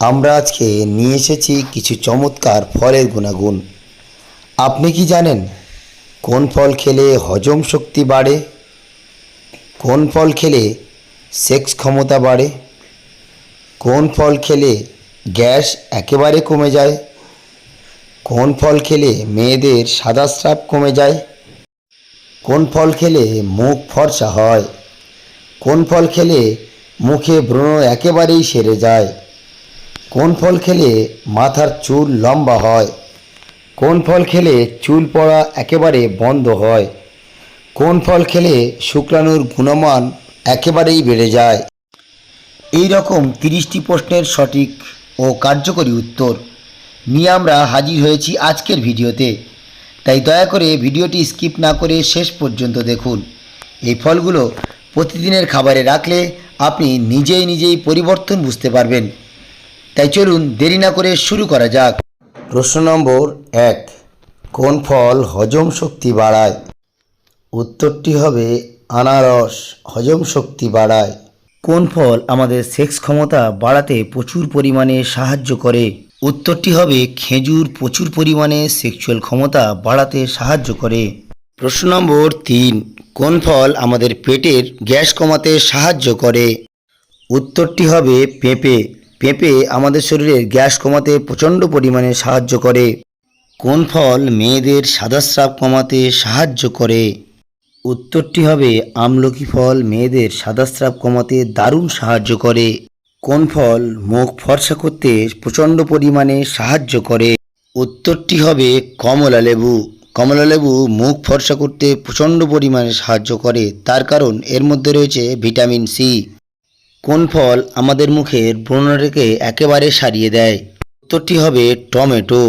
আমরা আজকে নিয়ে এসেছি কিছু চমৎকার ফলের গুণাগুণ। আপনি কি জানেন কোন ফল খেলে হজম শক্তি বাড়ে? কোন ফল খেলে সেক্স ক্ষমতা বাড়ে? কোন ফল খেলে গ্যাস একেবারে কমে যায়? কোন ফল খেলে মেয়েদের সাদা স্রাব কমে যায়? কোন ফল খেলে মুখ ফর্সা হয়? কোন ফল খেলে মুখে ব্রণ একেবারেই সেরে যায়? কোন ফল খেলে মাথার চুল লম্বা হয়? কোন ফল খেলে চুল পড়া একেবারে বন্ধ হয়? কোন ফল খেলে শুক্রাণুর গুণমান একেবারেই বেড়ে যায়? এই রকম তিরিশটি প্রশ্নের সঠিক ও কার্যকরী উত্তর নিয়ে আমরা হাজির হয়েছি আজকের ভিডিওতে। তাই দয়া করে ভিডিওটি স্কিপ না করে শেষ পর্যন্ত দেখুন। এই ফলগুলো প্রতিদিনের খাবারে রাখলে আপনি নিজেই নিজেই পরিবর্তন বুঝতে পারবেন। তাই চলুন দেরি না করে শুরু করা যাক। প্রশ্ন নম্বর এক কোন ফল হজম শক্তি বাড়ায়? উত্তরটি হবে আনারস হজম শক্তি বাড়ায়। কোন ফল আমাদের সেক্স ক্ষমতা বাড়াতে প্রচুর পরিমাণে সাহায্য করে? উত্তরটি হবে খেজুর প্রচুর পরিমাণে সেক্সুয়াল ক্ষমতা বাড়াতে সাহায্য করে। প্রশ্ন নম্বর তিন কোন ফল আমাদের পেটের গ্যাস কমাতে সাহায্য করে? উত্তরটি হবে পেঁপে। পেঁপে আমাদের শরীরের গ্যাস কমাতে প্রচণ্ড পরিমাণে সাহায্য করে। কোন ফল মেয়েদের সাদাস্রাব কমাতে সাহায্য করে? উত্তরটি হবে, আমলকি ফল মেয়েদের সাদাস্রাব কমাতে দারুণ সাহায্য করে। কোন ফল মুখ ফর্সা করতে প্রচণ্ড পরিমাণে সাহায্য করে? উত্তরটি হবে, কমলা লেবু। কমলা লেবু মুখ ফর্সা করতে প্রচণ্ড পরিমাণে সাহায্য করে, তার কারণ এর মধ্যে রয়েছে ভিটামিন সি। কোন ফল আমাদের মুখের ব্রণরেখে একেবারে সারিয়ে দেয়? উত্তরটি হবে টমেটো।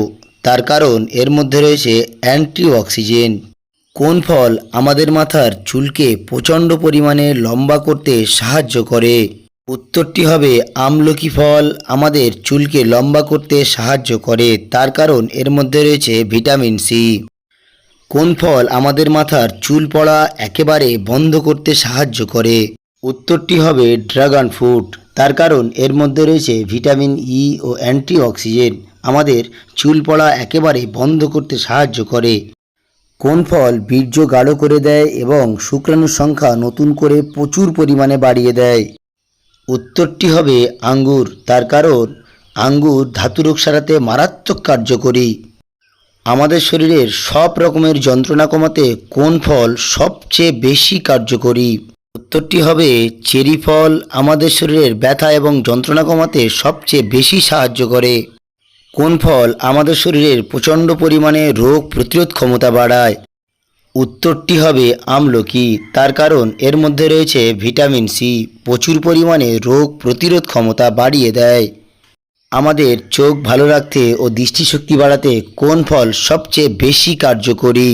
তার কারণ এর মধ্যে রয়েছে অ্যান্টিঅক্সিজেন। কোন ফল আমাদের মাথার চুলকে প্রচণ্ড পরিমাণে লম্বা করতে সাহায্য করে? উত্তরটি হবে আমলকি ফল আমাদের চুলকে লম্বা করতে সাহায্য করে। তার কারণ এর মধ্যে রয়েছে ভিটামিন সি। কোন ফল আমাদের মাথার চুল পড়া একেবারে বন্ধ করতে সাহায্য করে? উত্তরটি হবে ড্রাগন ফ্রুট। তার কারণ এর মধ্যে রয়েছে ভিটামিন ই ও অ্যান্টিঅক্সিজেন। আমাদের চুল পড়া একেবারে বন্ধ করতে সাহায্য করে। কোন ফল বীর্য গাঢ় করে দেয় এবং শুক্রাণুর সংখ্যা নতুন করে প্রচুর পরিমাণে বাড়িয়ে দেয়? উত্তরটি হবে আঙ্গুর। তার কারণ আঙ্গুর ধাতুরোগ সারাতে মারাত্মক কার্যকরী। আমাদের শরীরের সব রকমের যন্ত্রণা কমাতে কোন ফল সবচেয়ে বেশি কার্যকরী? উত্তরটি হবে, চেরি ফল আমাদের শরীরের ব্যথা এবং যন্ত্রণা কমাতে সবচেয়ে বেশি সাহায্য করে। কোন ফল আমাদের শরীরের প্রচণ্ড পরিমাণে রোগ প্রতিরোধ ক্ষমতা বাড়ায়? উত্তরটি হবে আমলকি। তার কারণ এর মধ্যে রয়েছে ভিটামিন সি, প্রচুর পরিমাণে রোগ প্রতিরোধ ক্ষমতা বাড়িয়ে দেয়। আমাদের চোখ ভালো রাখতে ও দৃষ্টিশক্তি বাড়াতে কোন ফল সবচেয়ে বেশি কার্যকরী?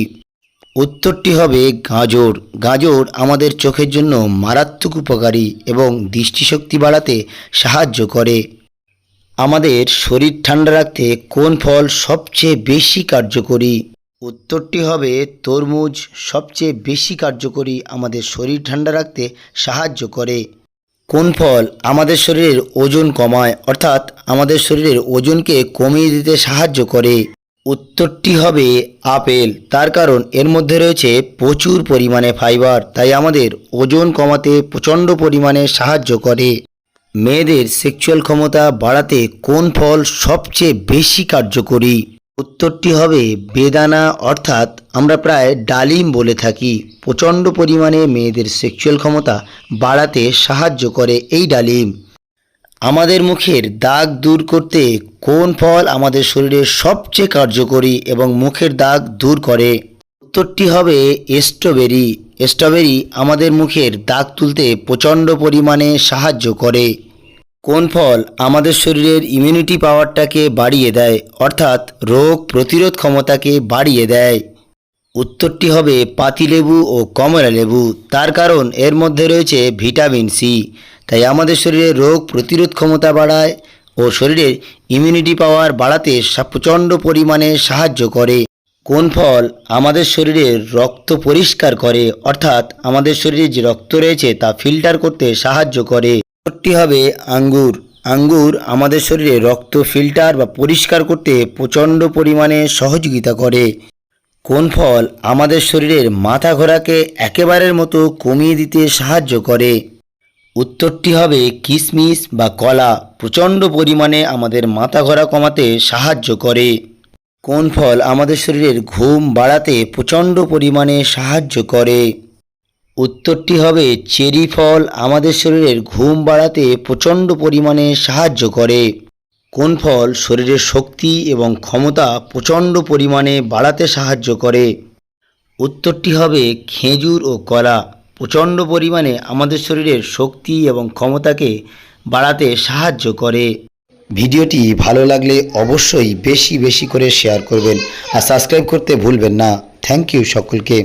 উত্তরটি হবে গাজর। গাজর আমাদের চোখের জন্য মারাত্মক উপকারী এবং দৃষ্টিশক্তি বাড়াতে সাহায্য করে। আমাদের শরীর ঠান্ডা রাখতে কোন ফল সবচেয়ে বেশি কার্যকরী? উত্তরটি হবে তরমুজ। সবচেয়ে বেশি কার্যকরী আমাদের শরীর ঠান্ডা রাখতে সাহায্য করে। কোন ফল আমাদের শরীরের ওজন কমায়? অর্থাৎ আমাদের শরীরের ওজনকে কমিয়ে দিতে সাহায্য করে। উত্তরটি হবে আপেল। তার কারণ এর মধ্যে রয়েছে প্রচুর পরিমাণে ফাইবার, তাই আমাদের ওজন কমাতে প্রচণ্ড পরিমাণে সাহায্য করে। মেয়েদের সেক্সুয়াল ক্ষমতা বাড়াতে কোন ফল সবচেয়ে বেশি কার্যকরী? উত্তরটি হবে বেদানা, অর্থাৎ আমরা প্রায় ডালিম বলে থাকি। প্রচণ্ড পরিমাণে মেয়েদের সেক্সুয়াল ক্ষমতা বাড়াতে সাহায্য করে এই ডালিম। আমাদের মুখের দাগ দূর করতে কোন ফল আমাদের শরীরে সবচেয়ে কার্যকরী এবং মুখের দাগ দূর করে? উত্তরটি হবে স্ট্রবেরি। স্ট্রবেরি আমাদের মুখের দাগ তুলতে প্রচণ্ড পরিমাণে সাহায্য করে। কোন ফল আমাদের শরীরের ইমিউনিটি পাওয়ারটাকে বাড়িয়ে দেয়, অর্থাৎ রোগ প্রতিরোধ ক্ষমতাকে বাড়িয়ে দেয়? উত্তরটি হবে পাতিলেবু ও কমলা লেবু তার কারণ এর মধ্যে রয়েছে ভিটামিন সি। তাই আমাদের শরীরে রোগ প্রতিরোধ ক্ষমতা বাড়ায় ও শরীরের ইমিউনিটি পাওয়ার বাড়াতে প্রচণ্ড পরিমাণে সাহায্য করে। কোন ফল আমাদের শরীরের রক্ত পরিষ্কার করে, অর্থাৎ আমাদের শরীরে যে রক্ত রয়েছে তা ফিল্টার করতে সাহায্য করে। উত্তরটি হবে আঙ্গুর। আঙ্গুর আমাদের শরীরে রক্ত ফিল্টার বা পরিষ্কার করতে প্রচণ্ড পরিমাণে সহযোগিতা করে। কোন ফল আমাদের শরীরের মাথা ঘোরাকে একেবারের মতো কমিয়ে দিতে সাহায্য করে? উত্তরটি হবে কিশমিশ বা কলা, প্রচণ্ড পরিমাণে আমাদের মাথা ঘোরা কমাতে সাহায্য করে। কোন ফল আমাদের শরীরের ঘুম বাড়াতে প্রচণ্ড পরিমাণে সাহায্য করে? উত্তরটি হবে চেরি ফল আমাদের শরীরের ঘুম বাড়াতে প্রচণ্ড পরিমাণে সাহায্য করে। কোন ফল শরীরের শক্তি এবং ক্ষমতা প্রচণ্ড পরিমাণে বাড়াতে সাহায্য করে? উত্তরটি হবে খেজুর ও কলা। প্রচণ্ড পরিমাণে আমাদের শরীরের শক্তি এবং ক্ষমতাকে বাড়াতে সাহায্য করে। ভিডিওটি ভালো লাগলে অবশ্যই বেশি বেশি করে শেয়ার করবেন আর সাবস্ক্রাইব করতে ভুলবেন না। থ্যাংক ইউ সকলকে।